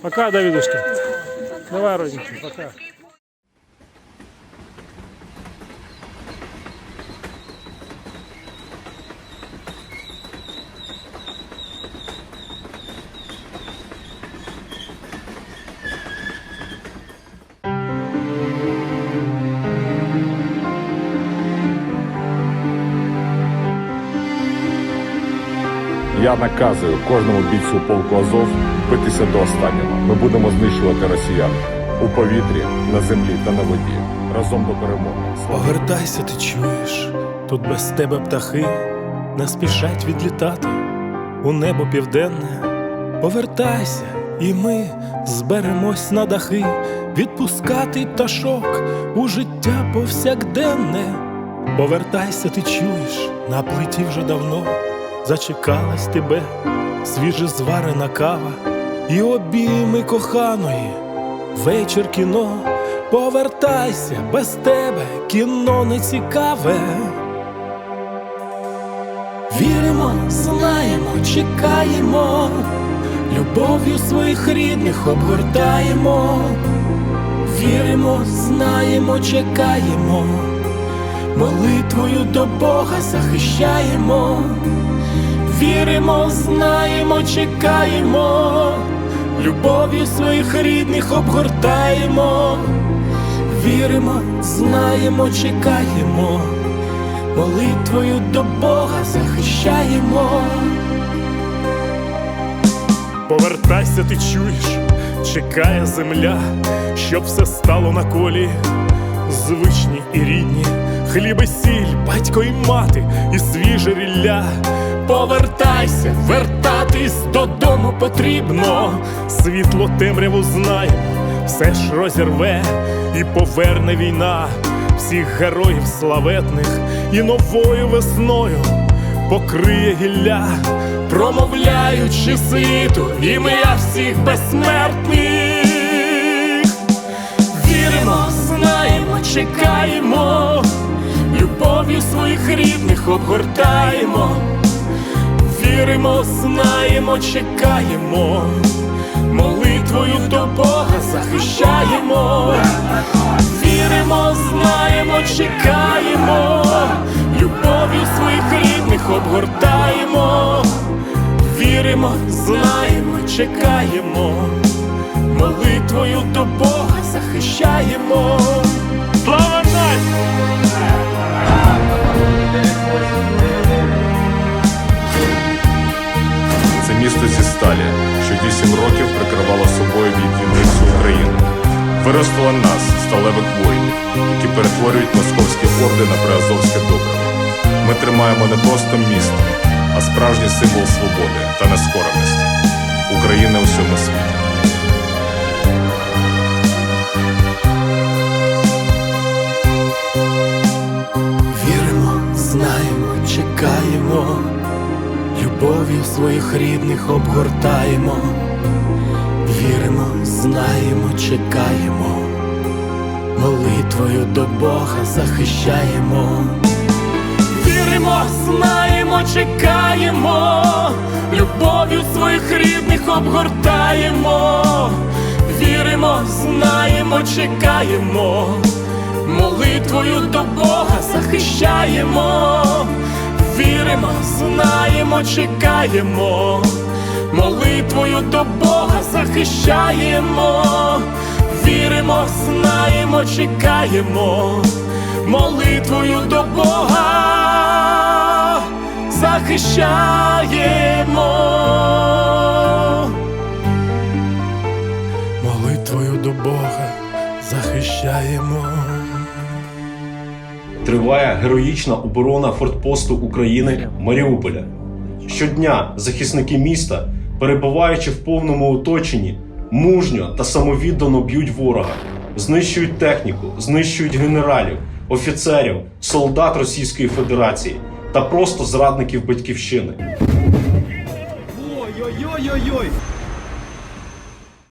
Пока, Давидушка. Давай, родненький, пока. Я наказую кожному бійцю полку Азов битися до останнього. Ми будемо знищувати росіян у повітрі, на землі та на воді. Разом до перемоги. Слава Повертайся, ти чуєш, тут без тебе птахи не спішать відлітати у небо південне. Повертайся, і ми зберемось на дахи, відпускати пташок у життя повсякденне. Повертайся, ти чуєш, на плиті вже давно зачекалась тебе, свіже зварена кава і обійми коханої. Вечір кіно, повертайся, без тебе кіно не цікаве. Віримо, знаємо, чекаємо, любов'ю своїх рідних обгортаємо. Віримо, знаємо, чекаємо, молитвою до Бога захищаємо. Віримо, знаємо, чекаємо, любов'ю своїх рідних обгортаємо. Віримо, знаємо, чекаємо, молитвою до Бога захищаємо. Повертайся, ти чуєш, чекає земля, щоб все стало на колі. Звичні і рідні, хліб і сіль, батько і мати, і свіже рілля. Повертайся, вертатись додому потрібно. Світло темряву знаємо, все ж розірве і поверне війна всіх героїв славетних і новою весною покриє гілля, промовляючи світу ім'я всіх безсмертних. Віримо, знаємо, чекаємо, любов'ю своїх рідних обгортаємо. Віримо, знаємо, чекаємо, молитвою до Бога захищаємо. Віримо, знаємо, чекаємо, любов'ю своїх рідних обгортаємо. Віримо, знаємо, чекаємо, молитвою до Бога захищаємо. 8 років прикривала собою війницю України. Виростила нас, сталевих воїнів, які перетворюють московські орди на приазовське добро. Ми тримаємо не просто місто, а справжній символ свободи та нескореності. Україна у всьому світі. Віримо, знаємо, чекаємо. Любов'ю своїх рідних обгортаємо. Віримо, знаємо, чекаємо, молитвою до Бога захищаємо. Віримо, знаємо, чекаємо, любов'ю своїх рідних обгортаємо. Віримо, знаємо, чекаємо, молитвою до Бога захищаємо. Віримо, знаємо, чекаємо, молитвою до Бога захищаємо. Віримо, знаємо, чекаємо, молитвою до Бога захищаємо. Молитвою до Бога захищаємо. Триває героїчна оборона фортпосту України Маріуполя. Щодня захисники міста, перебуваючи в повному оточенні, мужньо та самовіддано б'ють ворога, знищують техніку, знищують генералів, офіцерів, солдат Російської Федерації та просто зрадників батьківщини. Ой-ой-ой-ой-ой!